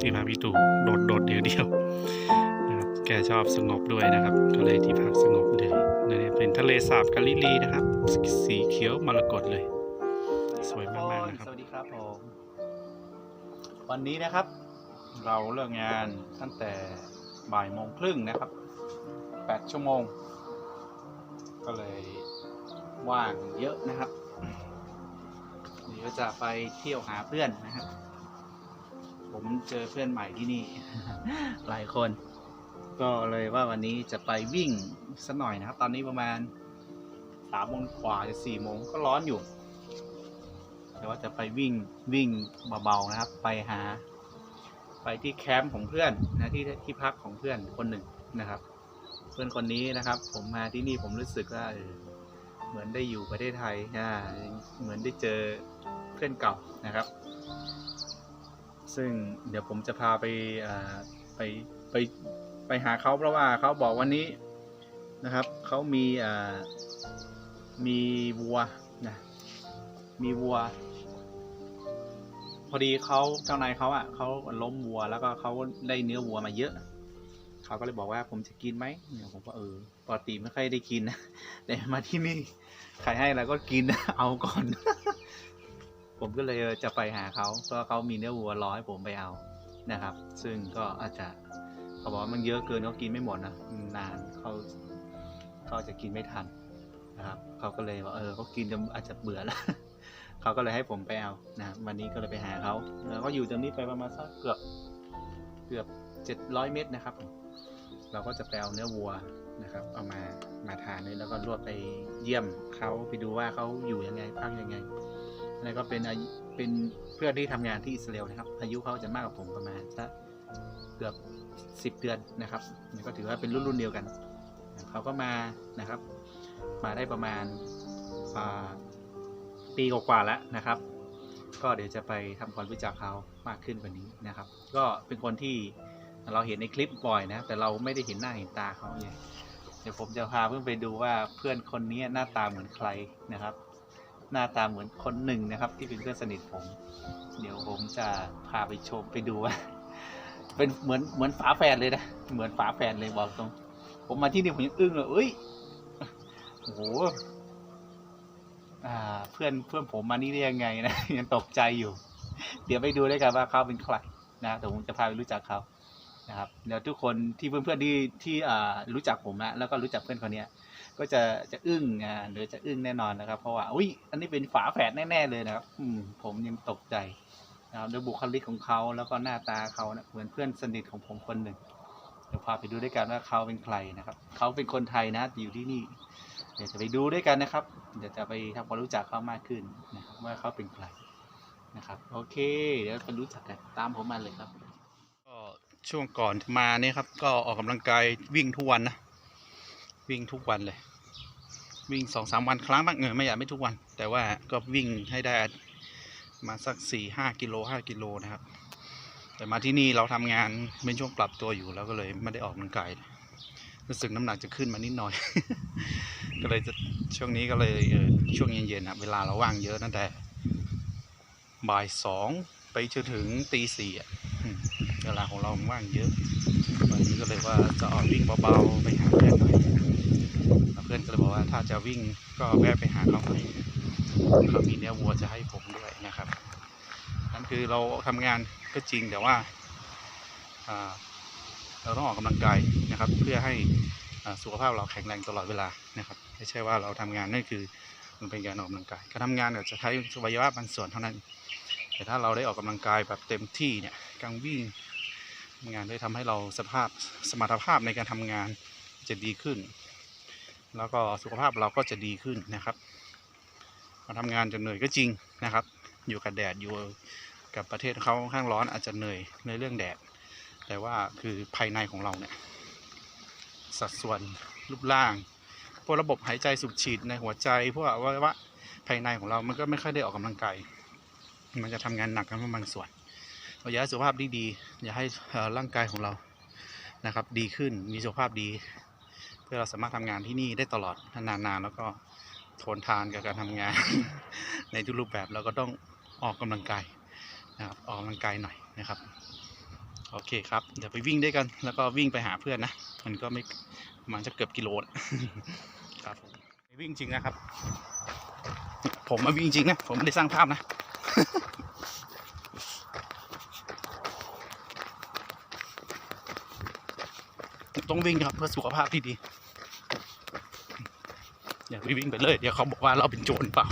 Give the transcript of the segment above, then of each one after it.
ที่พาพี่ตู่โดดโดดเดียวเดียวนะครับแกชอบสงบด้วยนะครับ ก็เลยที่พักสงบเลยนี่เป็นทะเลสาบกาลิลีนะครับ สีเขียวมรกตเลย สวยมากๆนะครับสวัสดีครับผมวันนี้นะครับ เราเลิกงานตั้งแต่บ่ายโมงครึ่งนะครับแปดชั่วโมง ก็เลยว่างเยอะนะครับเดี๋ยวจะไปเที่ยวหาเพื่อนนะครับ ผมเจอเพื่อนใหม่ที่นี่ หลายคน ก็เลยว่าวันนี้จะไปวิ่งสักหน่อยนะครับ ตอนนี้ประมาณสามโมงกว่าจะสี่โมงก็ร้อนอยู่ แต่ว่าจะไปวิ่งวิ่งเบาๆนะครับ ไปหา ไปที่แคมป์ของเพื่อนนะที่ที่พักของเพื่อนคนหนึ่งนะครับ เพื่อนคนนี้นะครับ ผมมาที่นี่ผมรู้สึกว่าเออเหมือนได้อยู่ประเทศไทยอ่าเหมือนได้เจอเพื่อนเก่านะครับ ซึ่งเดี๋ยวผมจะพาไปไปไปไปหาเขาเพราะว่าเขาบอกวันนี้นะครับเขามีมีวัวนะมีวัว พอดีเขาเจ้านายเขาอะเขาล้มวัวแล้วก็เขาได้เนื้อวัวมาเยอะเขาก็เลยบอกว่าผมจะกินไหมเนี่ยผมก็เออปกติไม่ค่อยได้กินนะแต่มาที่นี่ใครให้อะไรก็กินเอาก่อน ผมก็เลยจะไปหาเขาเพราะเขามีเนื้อวัวร้อยผมไปเอานะครับ ซึ่งก็อาจจะเขาบอกว่ามันเยอะเกินเขากินไม่หมดนะนานเขาเขาจะกินไม่ทันนะครับเขาก็เลยว่าเออเขากินจนอาจจะเบื่อแล้วเขาก็เลยให้ผมไปเอานะวันนี้ก็เลยไปหาเขาแล้วก็อยู่ตรงนี้ไปประมาณสักเกือบเกือบเจ็ดร้อยเมตรนะครับ เราก็จะไปเอาเนื้อวัวนะครับ เอามามาทานเลยแล้วก็รวบไปเยี่ยมเขาไปดูว่าเขาอยู่ยังไงพักยังไง แล้วก็เป็นอายุเป็นเพื่อนที่ทำงานที่อิสราเอลนะครับ อายุเขาจะมากกว่าผมประมาณสักเกือบสิบเดือนนะครับก็ถือว่าเป็นรุ่นรุ่นเดียวกัน เขาก็มานะครับ มาได้ประมาณาปีกว่าแล้วนะครับ ก็เดี๋ยวจะไปทำความรู้จักเขามากขึ้นกว่านี้นะครับ ก็เป็นคนที่เราเห็นในคลิปบ่อยนะ แต่เราไม่ได้เห็นหน้าเห็นตาเขาเนี่ยเดี๋ยวผมจะพาเพื่อนไปดูว่าเพื่อนคนนี้หน้าตาเหมือนใครนะครับ หน้าตาเหมือนคนหนึ่งนะครับ ที่เป็นเพื่อนสนิทผม เดี๋ยวผมจะพาไปชมไปดูว่าเป็นเหมือนเหมือนฝาแฝดเลยนะเหมือนฝาแฝดเลยบอกตรง ผมมาที่นี่ผมยังอึ้งเลยเอ้ยโอ้โหเพื่อนเพื่อนผมมานี่ได้ยังไงนะยังตกใจอยู่ เดี๋ยวไปดูด้วยกันว่าเขาเป็นใครนะแต่ผมจะพาไปรู้จักเขานะครับเดี๋ยวทุกคนที่เพื่อนๆที่ที่อ่รู้จักผมนะแล้วก็รู้จักเพื่อนคนเนี้ย ก็จะจะอึ้งอ่าหรือจะอึ้งแน่นอนนะครับ เพราะว่าอุ้ยอันนี้เป็นฝาแฝดแน่ๆเลยนะครับ อืมผมยังตกใจนะครับด้วยบุคลิกของเขาแล้วก็หน้าตาเขานะเหมือนเพื่อนสนิทของผมคนหนึ่งเดี๋ยวพาไปดูด้วยกันว่าเขาเป็นใครนะครับ เขาเป็นคนไทยนะอยู่ที่นี่ เดี๋ยวจะไปดูด้วยกันนะครับ เดี๋ยวจะไปทำความรู้จักเขามากขึ้นนะครับว่าเขาเป็นใครนะครับโอเค เดี๋ยวไปรู้จักกันตามผมมาเลยครับ ก็ช่วงก่อนมาเนี่ยครับ ก็ออกกำลังกายวิ่งทุกวันนะ วิ่งทุกวันเลย วิ่งสองสามวันครั้งบ้างเออไม่อยากไม่ทุกวัน แต่ว่าก็วิ่งให้ได้มาสักสี่ห้ากิโลห้ากิโลนะครับ แต่มาที่นี่เราทำงานเป็นช่วงปรับตัวอยู่แล้วก็เลยไม่ได้ออกกำลังกายรู้สึกน้ำหนักจะขึ้นมานิดหน่อย ก็เลยจะช่วงนี้ก็เลยเออช่วงเย็นๆนะเวลาเราว่างเยอะตั้งแต่บ่ายสองไปจนถึงตีสี่อะเวลาของเราว่างเยอะวันนี้ก็เลยว่าจะออกวิ่งเบาๆไปหาเพื่อนหน่อย เพื่อนก็เลยบอกว่าถ้าจะวิ่งก็แวะไปหาเขาหน่อยเขามีเนื้อวัวจะให้ผมด้วยนะครับนั่นคือเราทำงานก็จริงแต่ว่าเราต้องออกกำลังกายนะครับ เพื่อให้สุขภาพเราแข็งแรงตลอดเวลานะครับไม่ใช่ว่าเราทำงานนั่นคือมันเป็นการออกกำลังกายการทำงานเนี่ยจะใช้อวัยวะบางส่วนเท่านั้น แต่ถ้าเราได้ออกกำลังกายแบบเต็มที่เนี่ยการวิ่งงานได้ทำให้เราสภาพสมรรถภาพในการทำงานจะดีขึ้น แล้วก็สุขภาพเราก็จะดีขึ้นนะครับมาทำงานจะเหนื่อยก็จริงนะครับ อยู่กับแดดอยู่กับประเทศเขาค่อนข้างร้อนอาจจะเหนื่อยในเรื่องแดด แต่ว่าคือภายในของเราเนี่ยสัดส่วนรูปร่าง พวกระบบหายใจสูบฉีดในหัวใจ พวกอวัยวะภายในของเรามันก็ไม่ค่อยได้ออกกำลังกายมันจะทำงานหนักกันบางส่วนเราอยากให้สุขภาพดีๆอยากให้ร่างกายของเรานะครับ ดีขึ้นมีสุขภาพดี เพื่อเราสามารถทำงานที่นี่ได้ตลอดนานๆแล้วก็ทนทานกับการทำงาน ในทุกรูปแบบเราก็ต้องออกกำลังกายนะครับออกกำลังกายหน่อยนะครับโอเคครับเดี๋ยวไปวิ่งด้วยกันแล้วก็วิ่งไปหาเพื่อนนะมันก็ไม่ประมันจะเกือบกิโลนะครับวิ่งจริงนะครับ ผมมาวิ่งจริงนะผมไม่ได้สร้างภาพนะ ต้องวิ่งครับเพื่อสุขภาพที่ดี อย่าไปวิ่งไปเลย เดี๋ยวเขาบอกว่าเราเป็นโจรเปล่า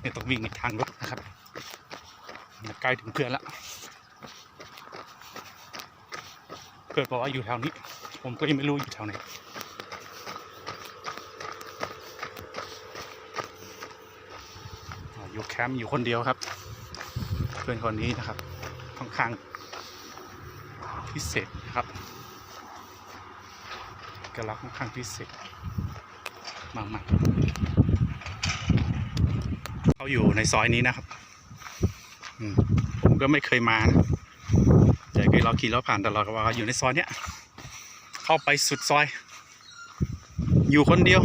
เนี่ยต้องวิ่งในทางรถนะครับใกล้ถึงเพื่อนแล้วเพื่อนบอกว่าอยู่แถวนี้ ผมก็ยังไม่รู้อยู่แถวไหนอ่อยู่แคมป์อยู่คนเดียวครับ เพื่อนคนนี้นะครับค่อนข้างพิเศษนะครับ กลักษณ์ค่อนข้างพิเศษมากๆเขาอยู่ในซอยนี้นะครับผมก็ไม่เคยมานะแต่เคยเราขี่รถผ่านตลอดก็ว่าอยู่ในซอยเนี้ยเข้าไปสุดซอย อยู่คนเดียว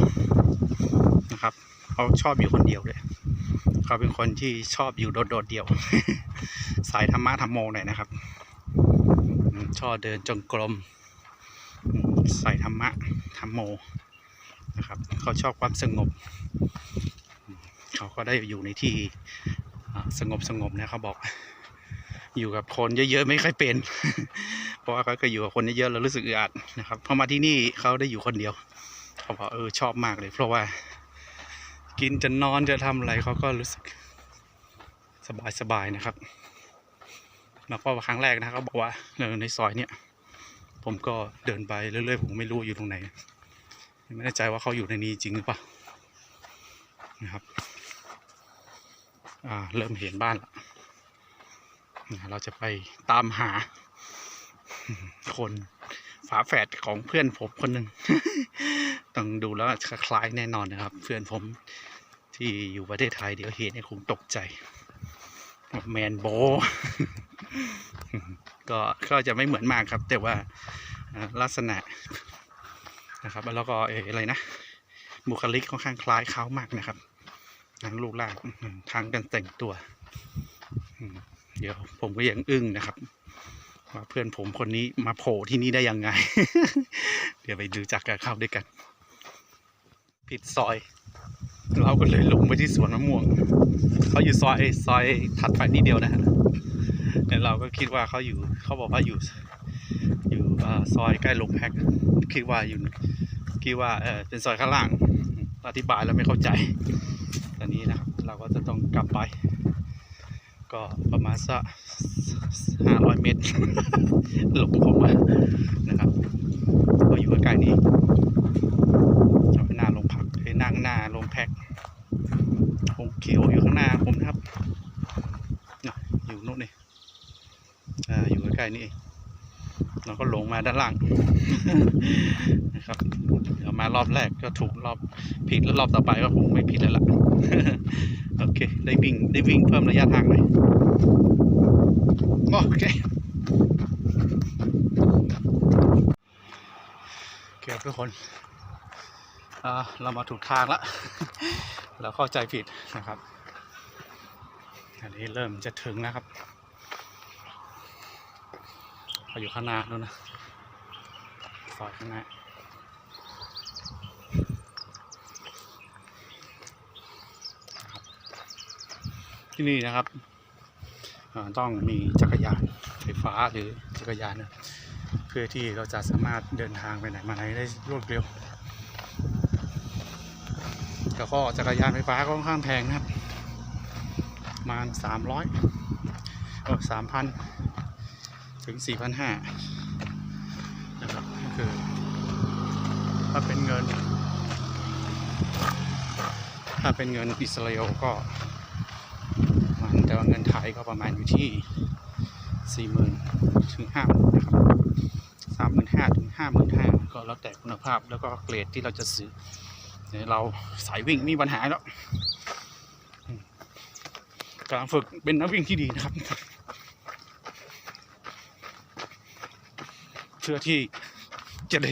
นะครับเขาชอบอยู่คนเดียวเลยเขาเป็นคนที่ชอบอยู่โดดๆเดียว สายธรรมะธรรมโมหน่อยนะครับ ชอบเดินจงกรม อืมใส่ธรรมะธรรมโมนะครับเขาชอบความสงบ เขาก็ได้อยู่ในที่สงบสงบนะเขาบอก อยู่กับคนเยอะๆไม่ค่อยเป็น เพราะว่าเขาเคยอยู่กับคนเยอะๆแล้วรู้สึกอึดอัดนะครับพอมาที่นี่เขาได้อยู่คนเดียวเขาบอกเออชอบมากเลย เพราะว่ากินจะนอนจะทำอะไรเขาก็รู้สึกสบายๆนะครับ แล้วก็ครั้งแรกนะเขาบอกว่าในซอยเนี่ย ผมก็เดินไปเรื่อยๆผมไม่รู้อยู่ตรงไหน ไม่แน่ใจว่าเขาอยู่ในนี้จริงหรือเปล่านะครับอ่าเริ่มเห็นบ้านแล้วเราจะไปตามหา คนฝาแฝดของเพื่อนผมคนหนึ่งต้องดูแล้วคล้ายแน่นอนนะครับ เพื่อนผมที่อยู่ประเทศไทยเดี๋ยวเห็นเนี่ยคงตกใจ แมนโบ ก็ก็จะไม่เหมือนมากครับ แต่ว่าลักษณะนะครับ แล้วก็เอออะไรนะบุคลิกค่อนข้างคล้ายเขามากนะครับทั้งรูปร่างทั้งการแต่งตัว เดี๋ยวผมก็ยังอึ้งนะครับว่าเพื่อนผมคนนี้มาโผล่ที่นี่ได้ยังไง เดี๋ยวไปดูจากการเข้าด้วยกัน ผิดซอย เราก็เลยลงไปที่สวนมะม่วงเขาอยู่ซอยซอยถัดไปนิดเดียวนะฮะแต่เราก็คิดว่าเขาอยู่เขาบอกว่าอยู่ อยู่ซอยใกล้โรงแพ็คคิดว่าอยู่คิดว่าเออเป็นซอยข้างล่างอธิบายแล้วไม่เข้าใจ ตอนนี้นะครับเราก็จะต้องกลับไป ก็ประมาณสักห้าร้อยเมตรหลงผมมานะครับ ก็อยู่ใกล้นี้ หน้าโรงแพ็คคงเขียวอยู่ข้างหน้าผมนะครับอยู่โน่นนี่อ่าอยู่ใกล้ๆนี่เองเราก็ลงมาด้านล่างนะครับเดี๋ยวมารอบแรกก็ถูกรอบผิดแล้วรอบต่อไปก็คงไม่ผิดแล้วล่ะโอเค ได้วิ่งได้วิ่งเพิ่มระยะทางหน่อยโอเคโอเคทุกคน เรามาถูกทางแล้วเราเข้าใจผิดนะครับ อันนี้เริ่มจะถึงนะครับเขาอยู่ข้างหน้านู้นนะซอยข้างหน้าที่นี่นะครับต้องมีจักรยานไฟฟ้าหรือจักรยานนะเพื่อที่เราจะสามารถเดินทางไปไหนมาไหนได้รวดเร็ว แล้วก็จักรยานไฟฟ้าก็ค่อนข้างแพงนะครับประมาณสามร้อยเออสามพันถึงสี่พันห้านะครับก็คือถ้าเป็นเงิน ถ้าเป็นเงินอิสราเอลก็มาณแต่ว่าเงินไทยก็ประมาณอยู่ที่สี่หมื่นถึงห้าหมื่นนะครับสามหมื่นห้าถึงห้าหมื่นห้าก็แล้วแต่คุณภาพแล้วก็เกรดที่เราจะซื้อ เราสายวิ่งมีปัญหาแล้วกำลังฝึกเป็นนักวิ่งที่ดีนะครับ เพื่อที่จะได้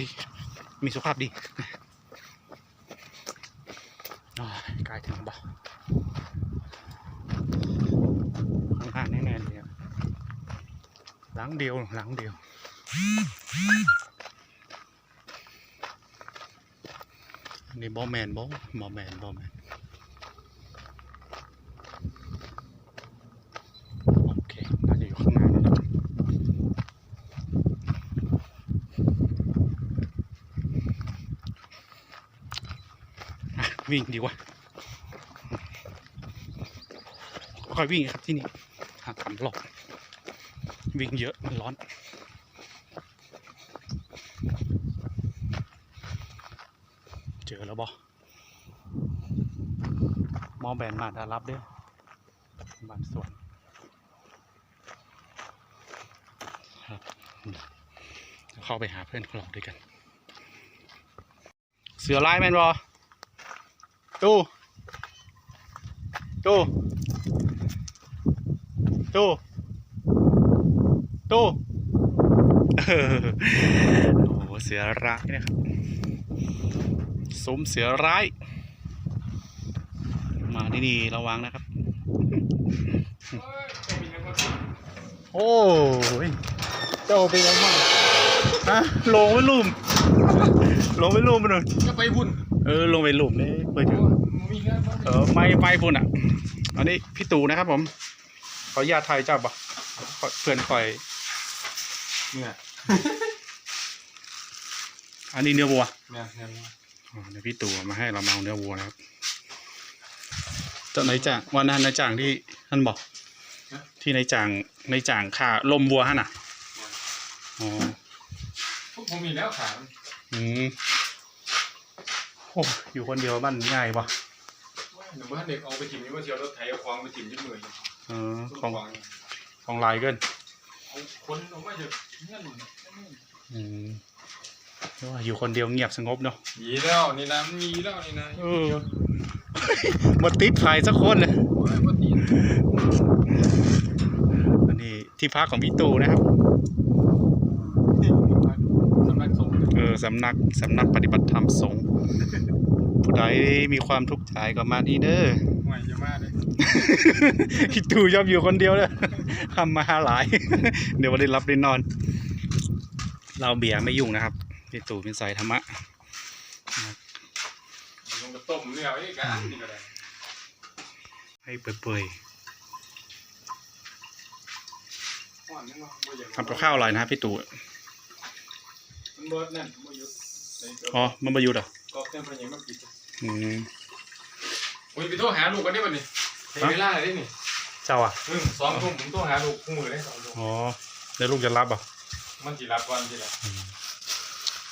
มีสุขภาพดีอ่าใกล้ถึงบ่ข้างๆแน่ๆเลยอะลลังเดียวหลังเดียว อันนี้บอแมนบอบอแมนบอแมนโอเคน่าจะอยู่ข้างหน้าแล้ววิ่งดีกว่าค่อยวิ่งครับที่นี่หาทำหลอกวิ่งเยอะมันร้อน เจอ แล้วบอมอแบนมาดารับเด้อบานส่วนครับเดี๋ยวเข้าไปหาเพื่อนของเราด้วยกัน เสือลายแมนบอตู้ตู้ตู้ตู้โอ้เสือร้ายนะครับ ซุ้มเสือร้าย มาที่นี่ระวังนะครับ โอ้ยเจ้าเป็นยังไงฮะลงไปลุ่มลงไปลุ่มไปหน่อยจะไปบุญเออลงไปลุ่มนี่ไปถึงมีเงินบ่เออไม่ไปพุ่นอะ อันนี้พี่ตู่นะครับผม ขออนุญาตไทยเจ้าปะเพื่อนคอยเนี่ยอันนี้เนื้อวัวเนี่ยเนี่ยอ๋อ เดี๋ยวพี่ตู่เอามาให้เรามาเอาเนื้อวัวนะครับเจ้านายจ่างวันนั้นนายจ่างที่ท่านบอก ที่นายจ่างนายจ่างค่าลมวัวฮะน่ะอ๋อพวกผมมีแล้วขาอืมโอ้อยู่คนเดียวบ้านง่ายปะหนูว่าเด็กเอาไปถิ่มนี่ว่าเชียวรถไถเอาควางไปถิ่มที่มือเออทุกของควางของลายเกินเอาคนเอามาจากเงินอืมเรียกว่า อยู่คนเดียวเงียบสงบเนาะมีแล้วนี่นะมีแล้วนี่นะเออมาติดใครสักคนเลยโอ้ยบ่ตีนอันนี้ที่พักของพี่ตู่นะครับสำนักสงฆ์เออสำนักสำนักปฏิบัติธรรมสงฆ์ผู้ใดมีความทุกข์ใจก็มาดีเด้อห่วยจะมาเลยพี่ตู่ชอบอยู่คนเดียวเลยทำมาหลาย เดี๋ยววันได้รับได้นอน เราเบียร์ไม่ยุ่งนะครับ พี่ตู่เป็นสายธรรมะลงไปต้มเนื้อไว้กันนี่ก็ได้ให้เปื่อยห่อนนึงว่าบ่อยากๆทำกับข้าวอะไรนะครับพี่ตู่มันเบิดนั่นบ่หยุดใส่ตัวอ๋อมันประยุทธ์เหรอก็เต็มไปยังมาปิดอืมโอ้ยไปโทรหาลูกกันได้บ่นี่ในเวลาได้นี่เจ้าอะอืมสองทุ่มผมโทรหาลูกคู่มือได้สองทุ่มอ๋อแล้วลูกจะรับอะมันสิรับก่อนสิล่ะ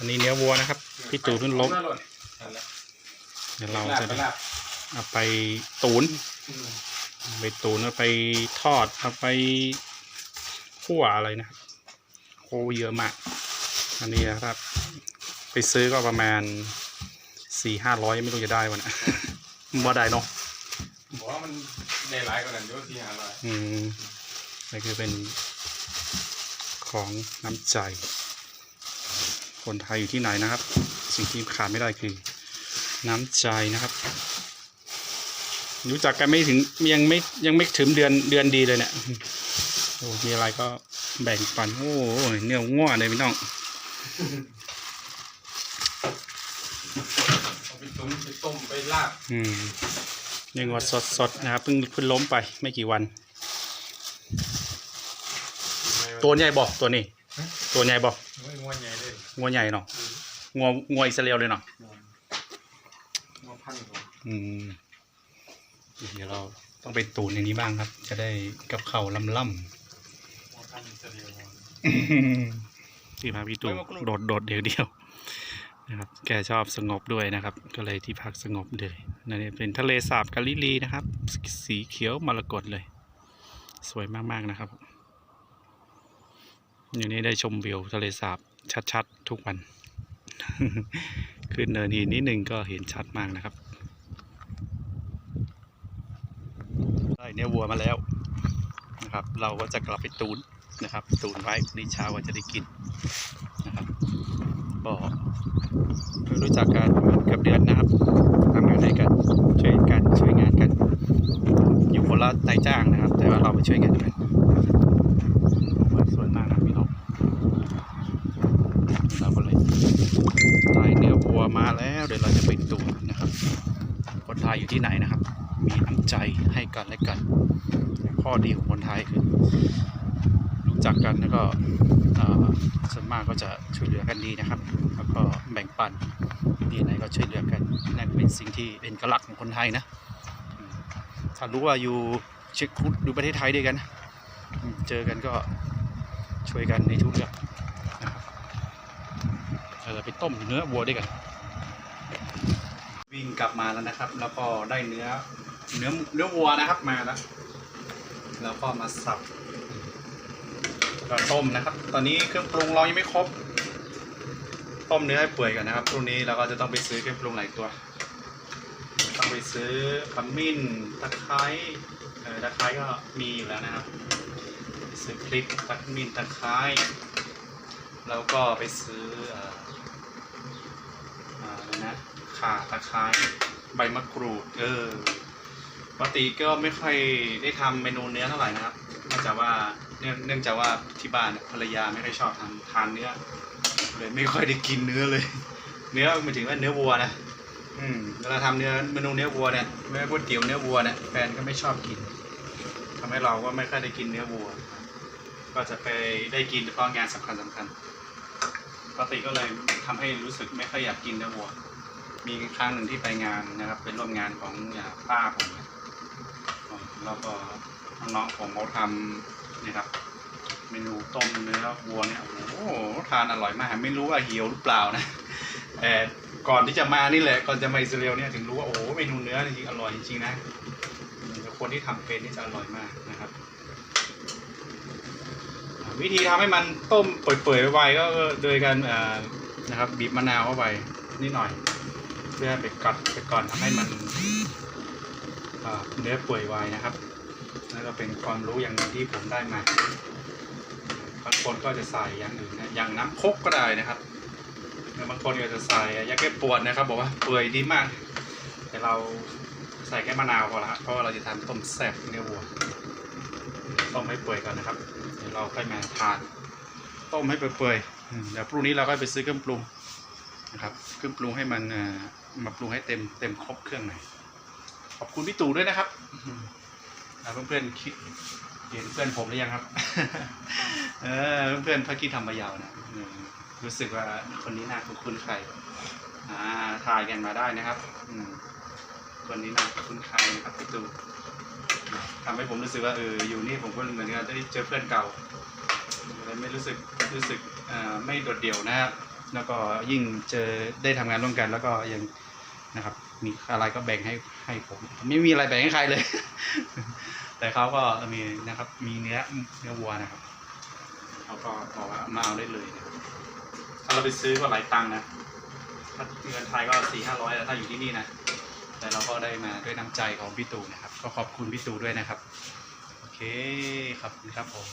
อันนี้เนื้อวัวนะครับ พี่ตู่เพิ่งล้มนั่นแหละเดี๋ยวเราลาบจะไปลาบเอาไปตูนอืมไปตูนเอาไปทอดเอาไปคั่วอะไรนะครับโคเยอะมาก อันนี้นะครับ ไปซื้อก็ประมาณสี่ห้าร้อยไม่รู้จะได้วันนะว่าได้เนาะบอกว่ามันได้หลายกว่านั้นเดี๋ยวที่หาหลายอืมนี่คือเป็นของน้ำใจ คนไทยอยู่ที่ไหนนะครับ สิ่งที่ขาดไม่ได้คือ น้ำใจนะครับรู้จักกันไม่ถึงยังไม่ยังไม่ถึงเดือนเดือนดีเลยเนี่ยโอ้มีอะไรก็แบ่งปันโอ้ยเนื้อง่วเลยพี่น้องเอาไปตุ๋นไปต้มไปลาบอืมเนื้องัวสดสดๆนะครับเพิ่งเพิ่งล้มไปไม่กี่วัน ตัวใหญ่บอกตัวนี้ ตัวใหญ่บอกไม่งวนใหญ่เลยงัวใหญ่เนาะงัวงัวอิสราเอลเลยเนาะงวพันกว่าอืมเดี๋ยวเราต้องไปตูนในนี้บ้างครับ จะได้กับเข่าวล่ำล่งวพันจะเดียวำที่พักพี่ตู่โดดโดดเดียวเดียวๆนะครับ แกชอบสงบด้วยนะครับ ก็เลยที่พักสงบเลยนั่นเป็นทะเลสาบกาลิลีนะครับ สีเขียวมรกตเลย สวยมากๆนะครับ อย่างนี้ได้ชมวิวทะเลสาบชัดๆ ทุกวัน ขึ้นเนินหินนิดนึงก็เห็นชัดมากนะครับได้เนื้อวัวมาแล้วนะครับ เราก็จะกลับไปตูนนะครับ ตูนไว้พรุ่งนี้เช้าก็จะได้กินนะครับก็รู้จักกันกือบเดือนนะครับทำงานด้กันช่วยกันช่วยงานกัน อยู่คนละนายจ้างนะครับ แต่ว่าเราไปช่วยงานกันสวยมากครับ เดี๋ยวเราจะไปดูนะครับ คนไที่ไหนนะครับ มีน้ำใจให้กันและกัน ข้อดีของคนไทยคือ รู้จักกันแล้วก็ส่วนมากก็จะช่วยเหลือกันดีนะครับ แล้วก็แบ่งปันมีอะไรก็ช่วยเหลือกันนั่นเป็นสิ่งที่เป็นกลักของคนไทยนะถ้ารู้ว่าอยู่เช็คคุดดูประเทศไทยด้วยกัน เจอกันก็ช่วยกันในทุกเรื่องนะครับเดี๋ยวเราไปต้มเนื้อวัวด้วยกัน วิ่งกลับมาแล้วนะครับ แล้วก็ได้เนื้อเนื้อเนื้อวัวนะครับมาแล้ว แล้วก็มาสับแล้วต้มนะครับ ตอนนี้เครื่องปรุงเรายังไม่ครบ ต้มเนื้อให้เปื่อยก่อนนะครับพรุ่งนี้เราก็จะต้องไปซื้อเครื่องปรุงหลายตัว ต้องไปซื้อขมิ้นตะไคร้เออตะไคร้ก็มีอยู่แล้วนะครับ ซื้อพริกขมิ้นตะไคร้แล้วก็ไปซื้ออ ข่าตะไคร้ใบมะกรูด เออปกติก็ไม่ค่อยได้ทำเมนูเนื้อเท่าไหร่นะครับเนื่องจากว่าเนื่องเนื่องจากว่าที่บ้านเนี่ยภรรยาไม่ค่อยชอบทำทานเนื้อเลยไม่ค่อยได้กินเนื้อเลย เนื้อหมายถึงว่าเนื้อวัวนะอืมเวลาทำเนื้อเมนูเนื้อวัวเนี่ยไม่ก๋วยเตี๋ยวเนื้อวัวเนี่ยแฟนก็ไม่ชอบกินทำให้เราก็ไม่ค่อยได้กินเนื้อวัว ก็จะไปได้กินเฉพาะงานสำคัญสำคัญปกติก็เลยทำให้รู้สึกไม่ค่อยอยากกินเนื้อวัว มีครั้งหนึ่งที่ไปงานนะครับ เป็นร่วมงานของป้าผมแล้วก็น้องๆผมเขาทำนะครับ เมนูต้มเนื้อวัวเนี่ยโอ้โหทานอร่อยมาก ไม่รู้ว่าเหี่ยวหรือเปล่านะแต่ก่อนที่จะมานี่แหละก่อนจะมาอิสราเอลเนี่ยถึงรู้ว่าโอ้เมนูเนื้อจริงอร่อยจริงๆนะคนที่ทำเป็นนี่จะอร่อยมากนะครับ วิธีทำให้มันต้มเปื่อยๆไวๆก็โดยการนะครับบีบมะนาวเข้าไปนิดหน่อย พื่อไปกัดไปก่อนทำให้มันอ่าเนื้อเปื่อยไวนะครับนั่นก็เป็นความรู้อย่างหนึ่งที่ผมได้มาบางคนก็จะใส่อย่างอื่นนะอย่างน้ำคกก็ได้นะครับแล้วบางคนก็จะใส่ยาแก้ปวดนะครับ บอกว่าเปื่อยดีมาก แต่เราใส่แค่มะนาวพอละเพราะว่าเราจะทำต้มแซ่บเนื้อวัวต้มให้เปื่อยก่อนนะครับเดี๋ยวเราค่อยมาทานต้มให้เปื่อยๆเดี๋ยวพรุ่งนี้เราก็ไปซื้อเครื่องปรุงนะครับเครื่องปรุงให้มันอ่อ มาปรุงให้เต็มเต็มครบเครื่องหน่อยขอบคุณพี่ตู่ด้วยนะครับอืมอ่าเพื่อนๆคิดเห็นเพื่อนผมหรือยังครับ เออเพื่อนพักกี้ธรรมยาวนะเออรู้สึกว่าคนนี้น่าคุ้นๆใครอ่าถ่ายกันมาได้นะครับอืมคนนี้น่าคุ้นใครนะครับพี่ตูทำให้ผมรู้สึกว่าเอออยู่นี่ผมก็เหมือนกันได้เจอเพื่อนเก่าเลยไม่รู้สึกรู้สึกอ่าไม่โดดเดี่ยวนะครับ แล้วก็ยิ่งเจอได้ทำงานร่วมกัน แล้วก็ยัง นะครับ มีอะไรก็แบ่งให้ให้ผม ไม่มีอะไรแบ่งให้ใครเลย แต่เขาก็มีนะครับ มีเนื้อเนื้อวัวนะครับเขาก็บอกว่ามาเอาได้เลยนะครับถ้าเราไปซื้อก็หลายตังค์นะถ้าเงินไทยก็สี่ห้าร้อยถ้าอยู่ที่นี่นะแต่เราก็ได้มาด้วยน้ำใจของพี่ตู่นะครับ ก็ขอบคุณพี่ตู่ด้วยนะครับ โอเคขอบคุณครับผม